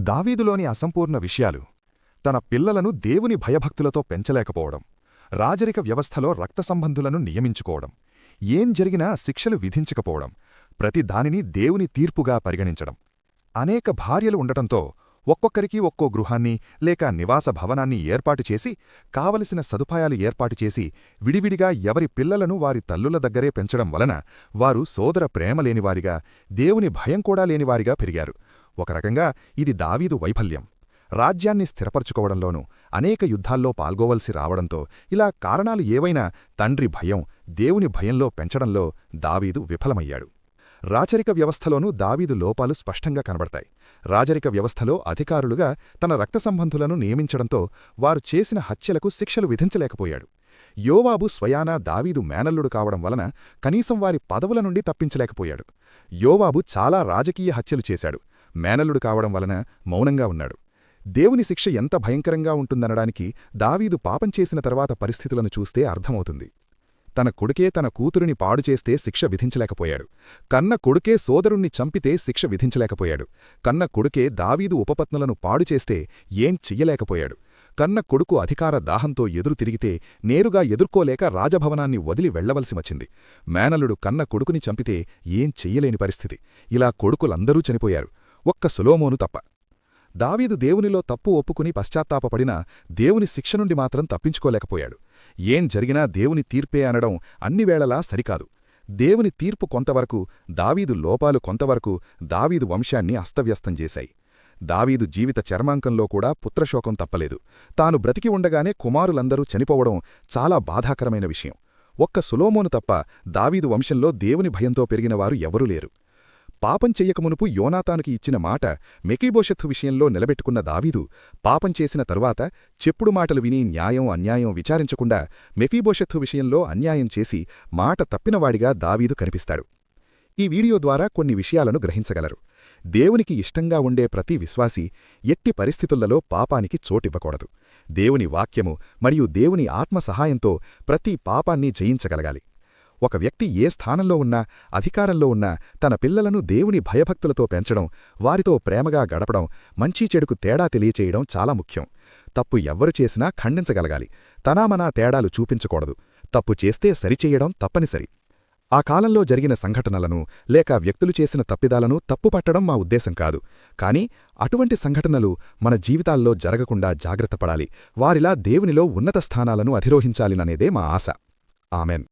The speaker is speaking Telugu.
దావీదులోని అసంపూర్ణ విషయాలు. తన పిల్లలను దేవుని భయభక్తులతో పెంచలేకపోవడం. రాజరిక వ్యవస్థలో రక్త సంబంధులను నియమించుకోవడం. ఏం జరిగినా శిక్షలు విధించకపోవడం. ప్రతి దానిని దేవుని తీర్పుగా పరిగణించడం. అనేక భార్యలు ఉండటంతో ఒక్కొక్కరికి ఒక్కో గృహాన్ని లేక నివాస భవనాన్ని ఏర్పాటు చేసి కావలసిన సదుపాయాలు ఏర్పాటు చేసి విడివిడిగా ఎవరి పిల్లలను వారి తల్లుల దగ్గరే పెంచడం వలన వారు సోదర ప్రేమలేనివారిగా దేవుని భయం కూడా లేనివారిగా పెరిగారు. ఒక రకంగా ఇది దావీదు వైఫల్యం. రాజ్యాన్ని స్థిరపరచుకోవడంలోనూ అనేక యుద్ధాల్లో పాల్గోవలసి రావడంతో ఇలా కారణాలు ఏవైనా తండ్రి భయం దేవుని భయంలో పెంచడంలో దావీదు విఫలమయ్యాడు. రాచరిక వ్యవస్థలోనూ దావీదు లోపాలు స్పష్టంగా కనబడతాయి. రాజరిక వ్యవస్థలో అధికారులుగా తన రక్త సంబంధులను నియమించడంతో వారు చేసిన హత్యలకు శిక్షలు విధించలేకపోయాడు. యోవాబు స్వయానా దావీదు మేనల్లుడు కావడం వలన కనీసం వారి పదవుల నుండి తప్పించలేకపోయాడు. యోవాబు చాలా రాజకీయ హత్యలు చేశాడు. మేనల్లుడు కావడం వలన మౌనంగా ఉన్నాడు. దేవుని శిక్ష ఎంత భయంకరంగా ఉంటుందనడానికి దావీదు పాపం చేసిన తర్వాత పరిస్థితులను చూస్తే అర్థమవుతుంది. తన కొడుకే తన కూతురిని పాడుచేస్తే శిక్ష విధించలేకపోయాడు. కన్న కొడుకే సోదరుణ్ణి చంపితే శిక్ష విధించలేకపోయాడు. కన్న కొడుకే దావీదు ఉపపత్నులను పాడుచేస్తే ఏం చెయ్యలేకపోయాడు. కన్న కొడుకు అధికార దాహంతో ఎదురు తిరిగితే నేరుగా ఎదుర్కోలేక రాజభవనాన్ని వదిలి వెళ్ళవలసి వచ్చింది. మేనలుడు కన్న కొడుకుని చంపితే ఏం చెయ్యలేని పరిస్థితి. ఇలా కొడుకులందరూ చనిపోయారు. ఒక్క సులోమోను తప్ప. దావీదు దేవునిలో తప్పు ఒప్పుకుని పశ్చాత్తాపపడినా దేవుని శిక్ష నుండి మాత్రం తప్పించుకోలేకపోయాడు. ఏం జరిగినా దేవుని తీర్పే అనడం అన్నివేళలా సరికాదు. దేవుని తీర్పు కొంతవరకు దావీదు లోపాలు కొంతవరకు దావీదు వంశాన్ని అస్తవ్యస్తం చేశాయి. దావీదు జీవిత చర్మాంకంలో కూడా పుత్రశోకం తప్పలేదు. తాను బ్రతికి ఉండగానే కుమారులందరూ చనిపోవడం చాలా బాధాకరమైన విషయం. ఒక్క సులోమోను తప్ప దావీదు వంశంలో దేవుని భయంతో పెరిగినవారు ఎవరూ లేరు. పాపం చెయ్యకమునుపు యోనాతానుకి ఇచ్చిన మాట మెకీభోషత్తు విషయంలో నిలబెట్టుకున్న దావీదు పాపం చేసిన తరువాత చెప్పుడు మాటలు విని న్యాయం అన్యాయం విచారించకుండా మెఫీభోషత్తు విషయంలో అన్యాయం చేసి మాట తప్పినవాడిగా దావీదు కనిపిస్తాడు. ఈ వీడియో ద్వారా కొన్ని విషయాలను గ్రహించగలరు. దేవునికి ఇష్టంగా ఉండే ప్రతి విశ్వాసీ ఎట్టి పరిస్థితులలో పాపానికి చోటివ్వకూడదు. దేవుని వాక్యము మరియు దేవుని ఆత్మ సహాయంతో ప్రతి పాపాన్ని జయించగలగాలి. ఒక వ్యక్తి ఏ స్థానంలో ఉన్నా అధికారంలో ఉన్నా తన పిల్లలను దేవుని భయభక్తులతో పెంచడం వారితో ప్రేమగా గడపడం మంచి చెడుకు తేడా తెలియచేయడం చాలా ముఖ్యం. తప్పు ఎవ్వరు చేసినా ఖండించగలగాలి. తనామనా తేడాలు చూపించకూడదు. తప్పు చేస్తే సరిచెయ్యడం తప్పనిసరి. ఆ కాలంలో జరిగిన సంఘటనలను లేక వ్యక్తులు చేసిన తప్పిదాలను తప్పుపట్టడం మా ఉద్దేశం కాదు. కాని అటువంటి సంఘటనలు మన జీవితాల్లో జరగకుండా జాగ్రత్తపడాలి వారిలా దేవునిలో ఉన్నత స్థానాలను అధిరోహించాలిననేదే మా ఆశ. ఆమెన్.